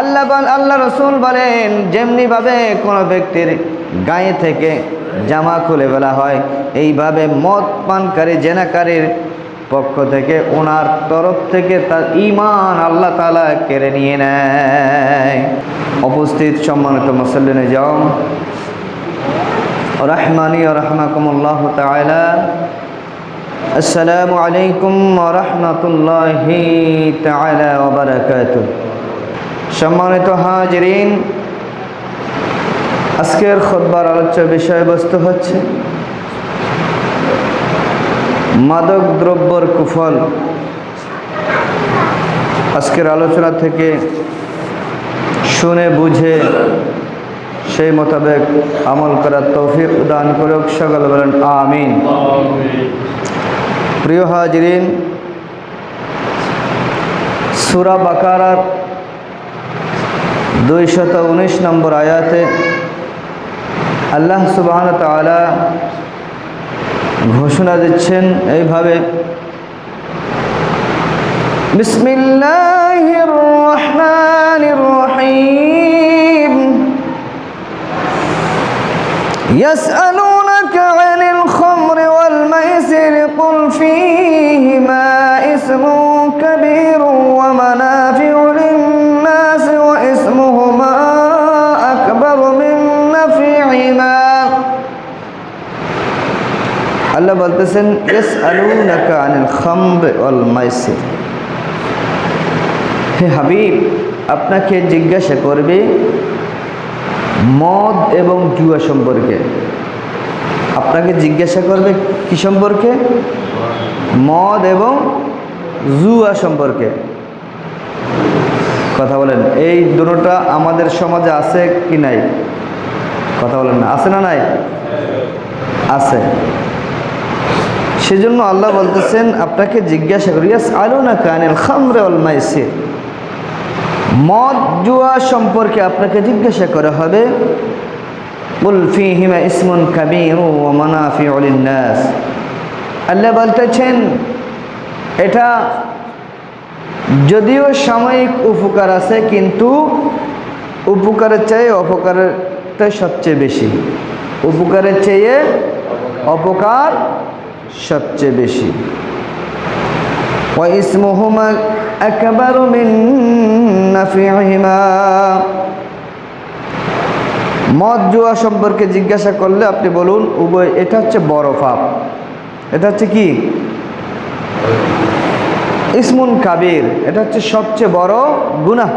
আল্লাহ আল্লাহ রসুল বলেন যেমনিভাবে কোনো ব্যক্তির গায়ে থেকে জামা খুলে ফেলা হয়, এইভাবে মদ পানকারী জেনাকারীর পক্ষ থেকে, ওনার তরফ থেকে তার ইমান আল্লাহ তালা কেড়ে নিয়ে নেয়। উপস্থিত সম্মানিত মুসল্লিনে যাও রহমানি রহমাকুমুল্লাহ তাআলা, আসসালামু আলাইকুম রহমতুল্লাহি তাআলা ওয়া বারাকাতুহু। সম্মানিত হাজিরিন, আজকের খোদবার আলোচ্য বিষয়বস্তু হচ্ছে মাদক দ্রব্যর কুফল। আজকের আলোচনা থেকে শুনে বুঝে সেই মোতাবেক আমল করার তৌফিক দান করে সকল বলেন আমিন। প্রিয় হাজরিন, সুরা বাকারার দুইশত উনিশ নম্বর আয়াতে আল্লাহ সুবাহন তালা ঘোষণা দিচ্ছেন এইভাবে, বিসমিল্লাহির রহমানির রহিম। ইয়াসআলুনাকা আনিল খামরি ওয়াল মাইসির, কুল ফীহিমা ইসমুন কাবীরুন মানা আল্লাহ বলতেছেন এস আলুনাকা আনিল খামর ওয়াল মাইসির। হে হাবিব, আপনাকে জিজ্ঞাসা করবে মদ এবং জুয়া সম্পর্কে। আপনাকে জিজ্ঞাসা করবে কি সম্পর্কে? মদ এবং জুয়া সম্পর্কে। কথা বলেন, এই দুটোটা আমাদের সমাজে আছে কি নাই? কথা বলেন আছে না নাই? আছে। সেজন্য আল্লাহ বলতেছেন, আপনাকে জিজ্ঞাসা করি আলু না কানিল খামরে অল মদ, জুয়া সম্পর্কে আপনাকে জিজ্ঞাসা করা হবে, কুল ফিহিমা ইসমুন ও আল্লাহ বলতেছেন, এটা যদিও সাময়িক উপকার আছে, কিন্তু উপকারের চেয়ে অপকারটা সবচেয়ে বেশি। উপকারের চেয়ে অপকার সবচেয়ে বেশি واسمهما أكبر من نفعهما মদ জুয়া সম্পর্কে জিজ্ঞাসা করলে আপনি বলুন উভয় এটা হচ্ছে বড় পাপ এটা হচ্ছে কি ইসমুন কাবির এটা হচ্ছে সবচেয়ে বড় গুনাহ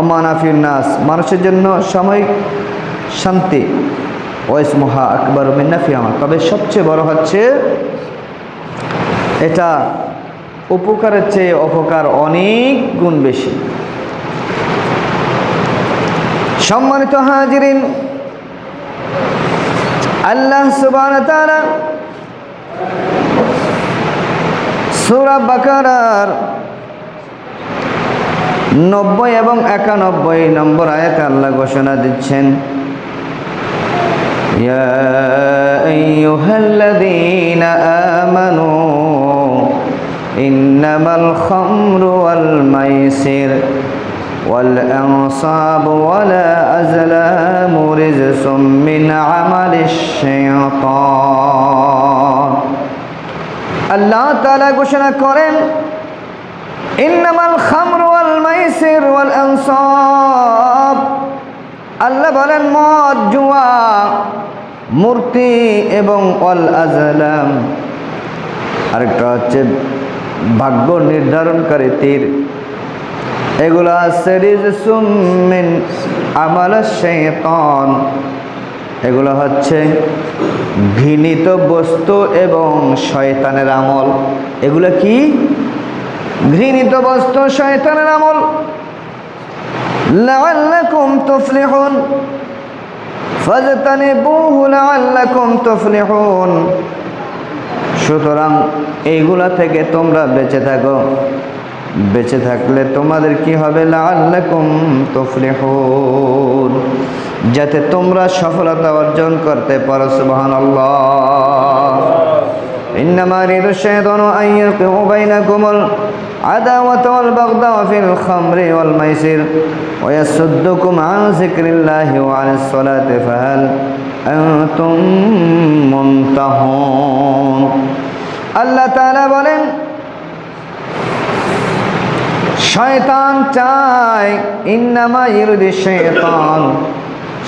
অমানাফির নাস মানুষের জন্য সাময়িক শান্তি ওয়াইসমুহা আকবর মিন্নাফিয়ামা তবে সবচেয়ে বড় হচ্ছে এটা উপকারের চেয়ে অপকার অনেক গুণ বেশি। সম্মানিত হাজিরিন, আল্লাহ সুবান তারা সুরা নব্বই এবং একানব্বই নম্বর আয়াতে আল্লাহ ঘোষণা দিচ্ছেন يا أيها الذين آمنوا إنما الخمر والميسر والأنصاب ولا أزلام رجس من عمل الشيطان আল্লাহ তালা ঘোষণা করেন ইন্নামাল খামর ওয়াল মাইসির ওয়াল আনসাব আল্লাহ বলেন, মদ, জুয়া, মূর্তি এবং অল আজলাম আরেকটা হচ্ছে ভাগ্য নির্ধারণকারী তীর। এগুলো সিরিজ সুমিন আমাল শেতন এগুলো হচ্ছে ঘৃণিত বস্তু এবং শয়তানের আমল। এগুলো কি? ঘৃণিত বস্তু, শয়তানের আমল। লাআল্লাকুম তুফলিহুন, ফাজতানিবুহু লাআল্লাকুম তুফলিহুন। সুতরাং এইগুলা থেকে তোমরা বেঁচে থাকো। বেঁচে থাকলে তোমাদের কি হবে? লাআল্লাকুম তুফলিহুন। যাতে তোমরা সফলতা অর্জন করতে পারো, সুবহানাল্লাহ। ইন্নামা রিদু শাইতানু আন ইয়াকিউ বাইনাকুমুল عداوة والبغضاء في الخمر والميسر ويصدكم عن ذكر الله وعن الصلاة فهل أنتم منتهون আল্লাহ তাআলা বলেন শয়তান চায় ইন্নামা ইরুদি শয়তান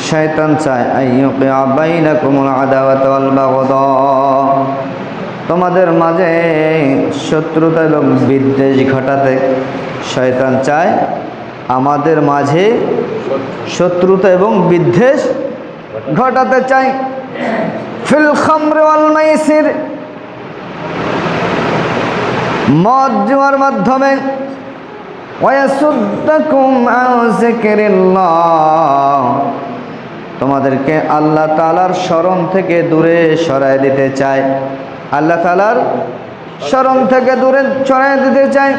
শয়তান চায় আইয়ুকি বাইনাকুমুল আদাওয়াত ওয়াল বাগদা তোমাদের মাঝে শত্রুতা এবং বিদ্বেষ ঘটাতে শয়তান চায়। আমাদের মাঝে শত্রুতা এবং বিদ্বেষ ঘটাতে চায়। ফিল মদ জুয়ার মাধ্যমে। তোমাদেরকে আল্লাহ তালার স্মরণ থেকে দূরে সরায় দিতে চায়। আল্লাহ তালার স্মরণ থেকে দূরে সরায় দিতে চাই।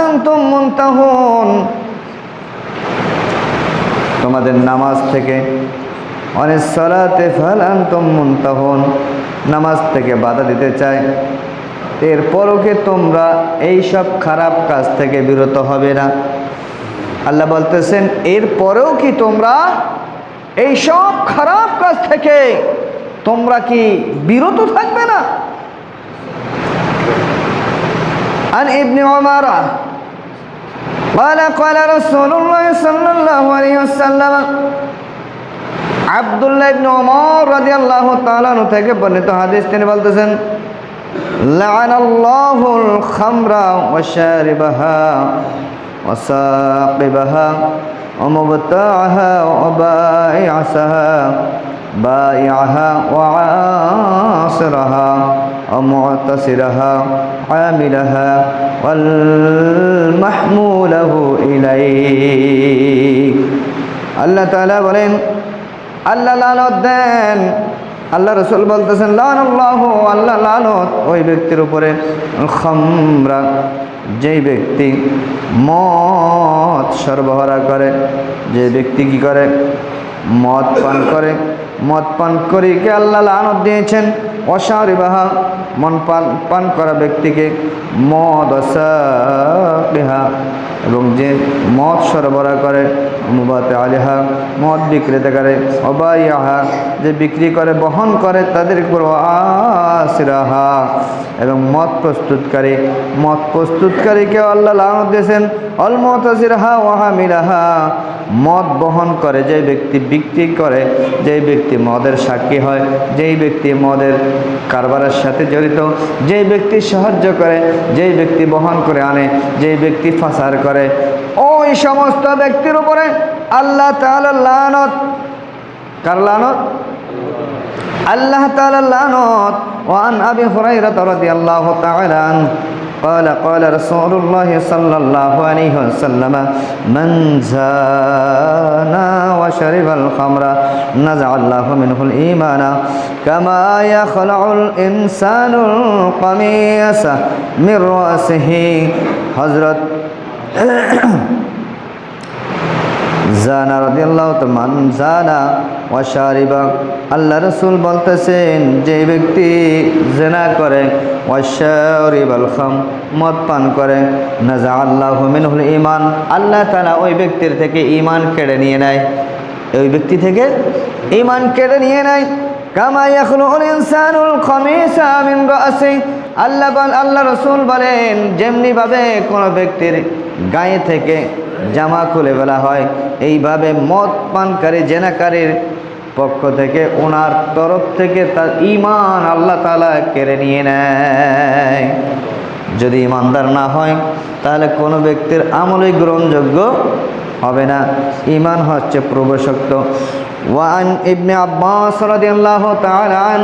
আনতুম তোমাদের নামাজ থেকে আনতুম নামাজ থেকে বাধা দিতে চায় এরপরও কি তোমরা এই সব খারাপ কাজ থেকে বিরত হবে না? আল্লাহ বলতেছেন এরপরেও কি তোমরা এই সব খারাপ কাজ থেকে তোমরা কি বিরত থাকবে না عن ابن عمر قال قال رسول الله صلى الله عليه وسلم আব্দুল্লাহ ইবনে ওমর রাদিয়াল্লাহু তাআলা আনহু থেকে বর্ণিত হাদিস তিনি বলতেছেন লাআনাল্লাহুল খামরা ওয়া শারিবাহা ওয়া সাকিবাহা ওয়া মুবতাআহা ওয়া বাইআসাহা بائعها وعاصرها ومعتصرها عاملها والمحموله إليه আল্লাহ তাআলা বলেন আল্লাহ লালত দেন আল্লাহ রসুল বলতেছেন লান আল্লাহ আল্লাহ লালত ওই ব্যক্তির উপরে খামরা যেই ব্যক্তি মদ সরবরাহ করে, যে ব্যক্তি কি করে? মদ পান করে। মদ পান করিকে আল্লাহ লানত দিয়েছেন। অসারিবাহা মন পান পান করা ব্যক্তিকে মদ অসা এবং যে মদ সরবরাহ করে মুবাতে আলিহা, মদ বিক্রেতা করে অবাইয়াহা যে বিক্রি করে, বহন করে, তাদের উপর আসিরাহা এবং মদ প্রস্তুতকারী, মদ প্রস্তুতকারীকে আল্লাহ লানত দিয়েছেন অলমত আসিরাহা ওয়াহা মিরাহা মদ বহন করে যে ব্যক্তি বিক্রি করে, যেই ব্যক্তি মদের সাক্ষী হয়, যেই ব্যক্তি মদের কারবারের সাথে জড়িত, যেই ব্যক্তি সাহায্য করে, যেই ব্যক্তি বহন করে আনে, যেই ব্যক্তি ফাঁসার করে ওই সমস্ত ব্যক্তির উপরে আল্লাহ তাআলা লানত কার লানত আল্লাহ তাআলা লানত ওয়ান আবি হুরাইরা রাদিয়াল্লাহু তাআলা আনহু قال قال رسول الله صلى الله عليه وسلم من زانا وشرب الخمر نزع الله منه الإيمان كما يخلع الإنسان القميص من رأسه حضرت জানা রাদিয়াল্লাহু মান জানা ওয়া শারিবা। আল্লাহ রাসূল বলতেছেন, যে ব্যক্তি জেনা করে, ওয়া শারিবাল খাম, মদ পান করে নাজা আল্লাহু মিনহুল ঈমান, আল্লাহ তাআলা ওই ব্যক্তির থেকে ঈমান কেড়ে নিয়ে নেয়। ওই ব্যক্তি থেকে ঈমান কেড়ে নিয়ে নেয়। আল্লাহ আল্লাহ রসুল বলেন, যেমনিভাবে কোনো ব্যক্তির গায়ে থেকে জামা খুলে ফেলা হয়। এইভাবে মদ পানকারী, জেনাকারীর পক্ষ থেকে, ওনার তরফ থেকে তার ইমান আল্লাহ তালা কেড়ে নিয়ে নেয়। যদি ইমানদার না হয়, তাহলে কোনো ব্যক্তির আমলই গ্রহণযোগ্য হবে না। ইমান হচ্ছে প্রবশক্ত। ওয়ান ইবনে আব্বাস রাদিয়াল্লাহু তাআলা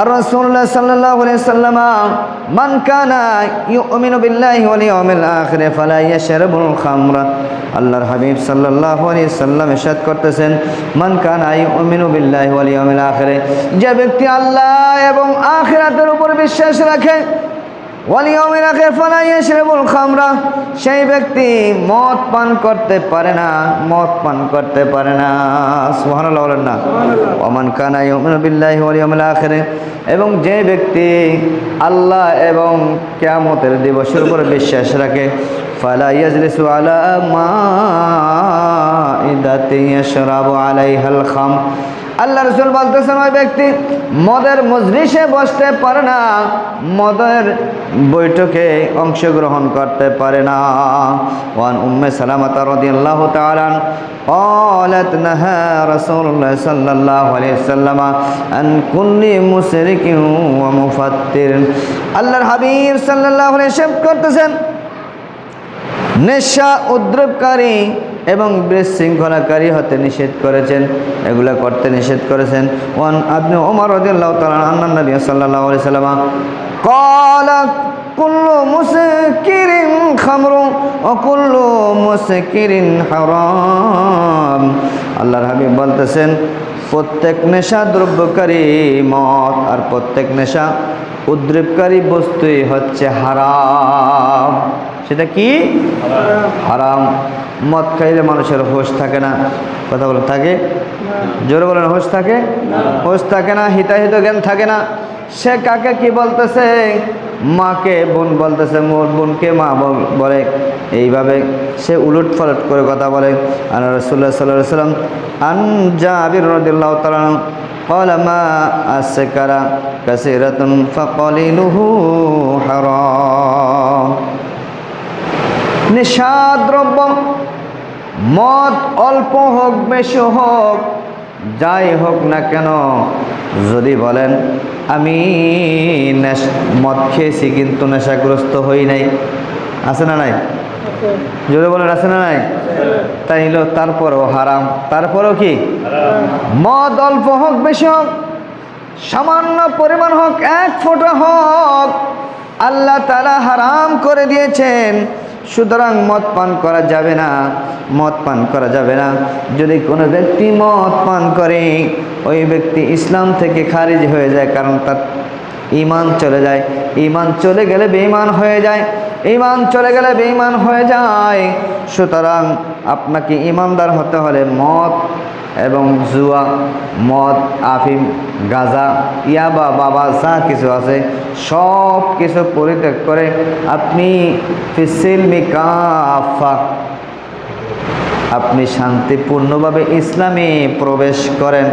আর রসুল্লাহ সাল্লাহ সাল্লাম মান কানা ইউমিনু বিল্লাহি ওয়াল ইয়াউমিল আখির ফালা ইয়াশরাবুল খামরা। আল্লাহর হাবিব সাল্লাল্লাহু আলাইহি সাল্লাম ইরশাদ করতেছেন, মান কানা ইউমিনু বিল্লাহি ওয়াল ইয়াউমিল আখির। যে ব্যক্তি আল্লাহ এবং আখিরাতের উপর বিশ্বাস রাখে ওয়ালিয়মের আখের খামরা। সেই ব্যক্তি মদ পান করতে পারে না মদ পান করতে পারে না। সুবহানাল্লাহ বলেন না। ওমান কানা ইউমিনু বিল্লাহি ওয়াল এবং যে ব্যক্তি আল্লাহ এবং কিয়ামতের দিবসের উপর বিশ্বাস রাখে ফালা ইয়াজলিসু আলা ইয়াশরাবু আলাইহাল খাম আল্লাহ রসুল বলতেছেন ওই ব্যক্তি মদের মজলিসে বসতে পারে না মদের বৈঠকে অংশগ্রহণ করতে পারে না ওয়ান উম্মে সালামাত রাদিয়াল্লাহু তাআলা قالت نهى رسول الله صلى الله عليه وسلم عن كل مشرك ومفتر আল্লাহর হাবিব সাল্লাল্লাহু আলাইহি ওয়াসাল্লাম করতেছেন নেশা উদ্রবকারী এবং বিশৃঙ্খলাকারী হতে নিষেধ করেছেন, এগুলো করতে নিষেধ করেছেন। ওয়ান আপনি ওমর রদুল্লাহ তালা আন্না নবী সাল্লাহ আলি সাল্লামা কলা, কুল্লু মুসকিরিন খামরু অকুল্লু মুসকিরিন হারাম। আল্লাহর হাবিব বলতেছেন, প্রত্যেক নেশা দ্রব্যকারী মদ আর প্রত্যেক নেশা উদ্রীপকারী বস্তুই হচ্ছে হারাম। সেটা কি হারাম মদ খাইলে মানুষের হোশ থাকে না কথা বলেন থাকে জোরে বলেন হোশ থাকে হোশ থাকে না হিতাহিত জ্ঞান থাকে না সে কাকে কি বলতেছে মাকে বোন বলতেছে মোর বোনকে মা বল- বলে এইভাবে সে উলট ফলট করে কথা বলে আর রসুল্লাহ সাল্লাহ সাল্লাম আন জাবির রদিল্লাহ তালান قال ما أسكر كثيرة فقليله حرام নিষাদ্রব্য মদ অল্প হোক, বেশি হোক, যাই হোক না কেন, যদি বলেন, আমি মদ খেয়েছি কিন্তু নেশাগ্রস্ত হই নাই। আছে না নাই? যদি বলেন, আছে না নাই? তাইলো তারপরও হারাম। তারপরও কি? মদ অল্প হোক, বেশি হোক, সামান্য পরিমাণ হোক, এক ফোঁটা হোক, আল্লাহ তারা হারাম করে দিয়েছেন। সুতরাং মদ পান করা যাবে না, মদ পান করা যাবে না। যদি কোনো ব্যক্তি মদ পান করে, ওই ব্যক্তি ইসলাম থেকে খারিজ হয়ে যায়, কারণ তার ইমান চলে যায়। ইমান চলে গেলে বেঈমান হয়ে যায়। ইমান চলে গেলে বেঈমান হয়ে যায়। সুতরাং আপনাকে ইমানদার হতে হলে মদ এবং জুয়া, মদ, আফিম, গাজা, ইয়াবা, বাবা, যা কিছু আছে, সব কিছু পরিত্যাগ করে আপনি ফিসিল মিকাফা আপনি শান্তিপূর্ণভাবে ইসলামে প্রবেশ করেন।